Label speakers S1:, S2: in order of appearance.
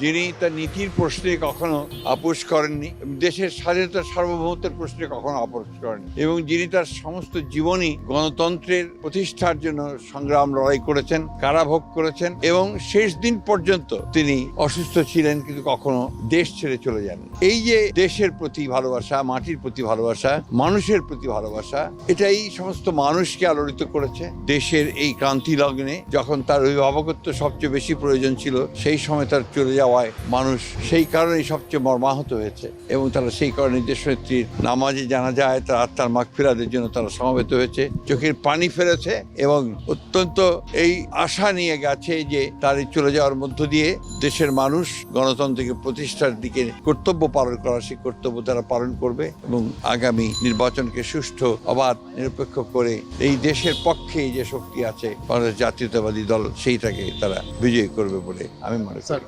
S1: যিনি তার নীতির প্রশ্নে কখনো আপোষ করেননি, দেশের স্বাধীনতা সার্বভৌমত্বের প্রশ্নে কখনো আপোষ করেননি, এবং যিনি তার সমস্ত জীবনই গণতন্ত্রের প্রতিষ্ঠার জন্য সংগ্রাম লড়াই করেছেন, কারাভোগ করেছেন, এবং শেষ দিন পর্যন্ত তিনি অসুস্থ ছিলেন, কিন্তু কখনো দেশ ছেড়ে চলে যান এই যে দেশের প্রতি ভালোবাসা, মাটির প্রতি ভালোবাসা, মানুষের প্রতি ভালোবাসা, এটাই সমস্ত মানুষকে আলোড়িত করেছে। দেশের এই ক্রান্তি লগ্নে যখন তার অভিভাবকত্ব সবচেয়ে বেশি প্রয়োজন ছিল, সেই সময় তার চলে যাওয়ায় মানুষ সেই কারণেই সবচেয়ে মর্মাহত হয়েছে এবং তারা সেই কারণে দেশনেত্রীর নামাজে জানা যায় তার আত্মার মাগফিরাদের জন্য তারা সমবেত হয়েছে। চোখের পানি ফেলেছে এবং অত্যন্ত এই আশা নিয়ে গেছে যে তার চলে যাওয়ার মধ্য দিয়ে দেশের মানুষ গণতন্ত্রকে প্রতিষ্ঠার দিকে কর্তব্য পালন করা সেই কর্তব্য তারা পালন করবে এবং আগামী নির্বাচনকে সুষ্ঠু, অবাধ, নিরপেক্ষ করে এই দেশের পক্ষে যে শক্তি আছে, বাংলাদেশ জাতীয়তাবাদী দল, সেইটাকে তারা বিজয়ী করবে বলে আমি মনে করি।